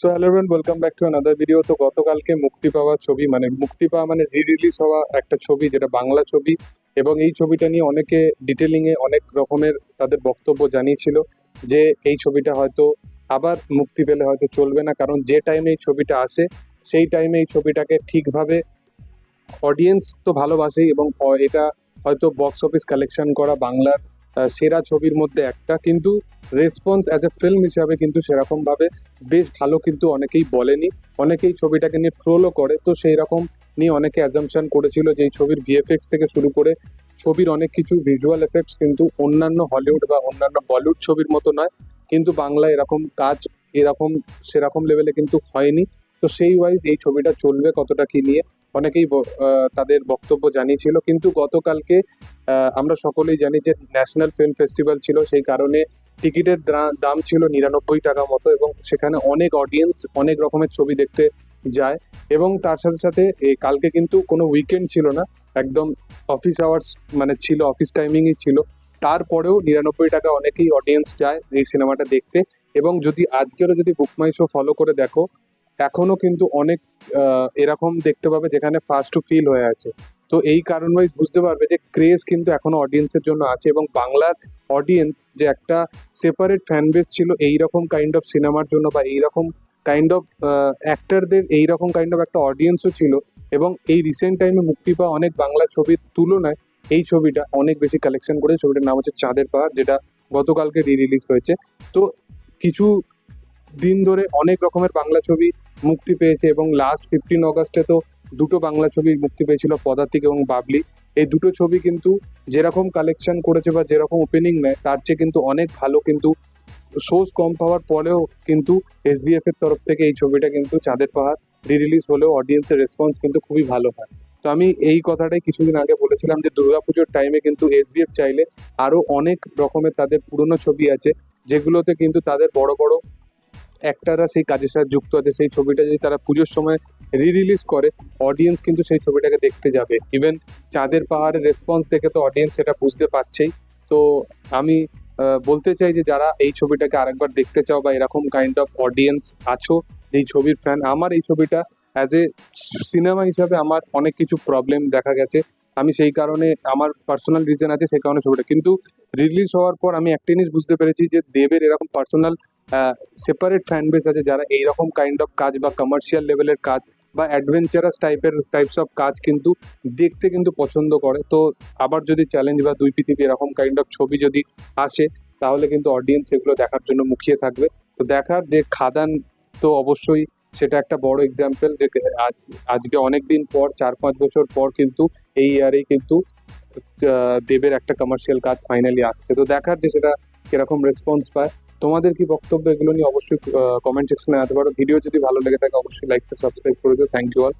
So hello everyone welcome back to another video তো গতকালকে মুক্তি পাওয়া ছবি মানে মুক্তি পাওয়া মানে রি রিলিজ হওয়া একটা ছবি, যেটা বাংলা ছবি। এবং এই ছবিটা নিয়ে অনেকে ডিটেলিংয়ে অনেক রকমের তাদের বক্তব্য জানিয়েছিল যে এই ছবিটা হয়তো আবার মুক্তি পেলে হয়তো চলবে না, কারণ যে টাইমে এই ছবিটা আসে, সেই টাইমে এই ছবিটাকে ঠিকভাবে অডিয়েন্স তো ভালোবাসেই এবং এটা হয়তো বক্স অফিস কালেকশন করা বাংলার সেরা ছবির মধ্যে একটা। কিন্তু রেসপন্স অ্যাজ এ ফিল্ম হিসাবে কিন্তু সেরকমভাবে বেশ ভালো কিন্তু অনেকেই বলেনি। অনেকেই ছবিটাকে নিয়ে ট্রোলও করে। তো সেই রকম নিয়ে অনেকে অ্যাজামশন করেছিল যে এই ছবির ভিএফএক্স থেকে শুরু করে ছবির অনেক কিছু ভিজুয়াল এফেক্টস কিন্তু অন্যান্য হলিউড বা অন্যান্য বলিউড ছবির মতো নয়। কিন্তু বাংলায় এরকম কাজ এরকম সেরকম লেভেলে কিন্তু হয়নি। তো সেই ওয়াইজ এই ছবিটা চলবে কতটা কি নিয়ে অনেকেই তাদের বক্তব্য জানিয়েছিল। কিন্তু গতকালকে আমরা সকলেই জানি যে ন্যাশনাল ফিল্ম ফেস্টিভ্যাল ছিল। সেই কারণে টিকিটের দাম ছিল নিরানব্বই টাকা মতো এবং সেখানে অনেক অডিয়েন্স অনেক রকমের ছবি দেখতে যায় এবং তার সাথে সাথে এই কালকে কিন্তু কোনো উইকেন্ড ছিল না, একদম অফিস আওয়ার্স মানে ছিল অফিস টাইমিংই ছিল। তারপরেও নিরানব্বই টাকা অনেকেই অডিয়েন্স যায় এই সিনেমাটা দেখতে এবং যদি আজকেরও যদি বুকমাই শো ফলো করে দেখো এখনও কিন্তু অনেক এরকম দেখতে পাবে যেখানে ফার্স্ট টু ফিল হয়ে আছে। তো এই কারণ বুঝতে পারবে যে ক্রেজ কিন্তু এখনও অডিয়েন্সের জন্য আছে এবং বাংলার অডিয়েন্স যে একটা সেপারেট ফ্যান বেস ছিল এই রকম কাইন্ড অফ সিনেমার জন্য বা এই রকম কাইন্ড অফ অ্যাক্টারদের এই রকম কাইন্ড অফ একটা অডিয়েন্সও ছিল এবং এই রিসেন্ট টাইমে মুক্তি পাওয়া অনেক বাংলা ছবির তুলনায় এই ছবিটা অনেক বেশি কালেকশন করে ছবিটার নাম হচ্ছে চাঁদের পাহাড়, যেটা গতকালকে রি রিলিজ হয়েছে। তো কিছু দিন ধরে অনেক রকমের বাংলা ছবি মুক্তি পেয়েছে এবং লাস্ট ফিফটিন অগস্টে তো দুটো বাংলা ছবি মুক্তি পেয়েছিল, পদাতিক এবং বাবলি। এই দুটো ছবি কিন্তু যেরকম কালেকশন করেছে বা যেরকম ওপেনিং নেয়, তার চেয়ে কিন্তু অনেক ভালো কিন্তু সোর্স কম পাওয়ার পরেও কিন্তু এস এসবিএফ এর তরফ থেকে এই ছবিটা কিন্তু চাঁদের পাহাড় রি রিলিজ হলেও অডিয়েন্সের রেসপন্স কিন্তু খুবই ভালো হয়। তো আমি এই কথাটাই কিছুদিন আগে বলেছিলাম যে দুর্গাপুজোর টাইমে কিন্তু এস এসবিএফ চাইলে আরও অনেক রকমের তাদের পুরনো ছবি আছে, যেগুলোতে কিন্তু তাদের বড় বড় অ্যাক্টাররা সেই কাজের সাথে যুক্ত আছে। সেই ছবিটা যদি তারা পুজোর সময় রি রিলিজ করে অডিয়েন্স কিন্তু সেই ছবিটাকে দেখতে যাবে। ইভেন চাঁদের পাহাড়ের রেসপন্স দেখে তো অডিয়েন্স সেটা বুঝতে পারছেই। তো আমি বলতে চাই যে যারা এই ছবিটাকে আরেকবার দেখতে চাও বা এরকম কাইন্ড অফ অডিয়েন্স আছো এই ছবির ফ্যান আমার এই ছবিটা অ্যাজ এ সিনেমা হিসাবে আমার অনেক কিছু প্রবলেম দেখা গেছে। আমি সেই কারণে, আমার পার্সোনাল রিজন আছে সেই কারণে ছবিটা। কিন্তু রিলিজ হওয়ার পর আমি একটা জিনিস বুঝতে পেরেছি যে দেবের এরকম পার্সোনাল সেপারেট ফ্যান বেস আছে যারা এইরকম কাইন্ড অফ কাজ বা কমার্শিয়াল লেভেলের কাজ বা অ্যাডভেঞ্চারাস টাইপের টাইপস অফ কাজ কিন্তু দেখতে কিন্তু পছন্দ করে। তো আবার যদি চ্যালেঞ্জ বা দুই পৃথিবী এরকম কাইন্ড অফ ছবি যদি আসে, তাহলে কিন্তু অডিয়েন্স এগুলো দেখার জন্য মুখিয়ে থাকবে। তো দেখার যে খাদান তো অবশ্যই সেটা একটা বড় এক্সাম্পল যে আজ, আজকে অনেক দিন পর, চার পাঁচ বছর পর কিন্তু এই ইয়ারেই কিন্তু দেবের একটা কমার্শিয়াল কাজ ফাইনালি আসছে। তো দেখার যে সেটা কীরকম রেসপন্স পায় তোমাদের কি বক্তব্য এগুলো নিয়ে অবশ্যই কমেন্ট সেকশনে আনতে পারো। ভিডিও যদি ভালো লেগে থাকে, অবশ্যই লাইক সাবস্ক্রাইব করে দিও। Thank you all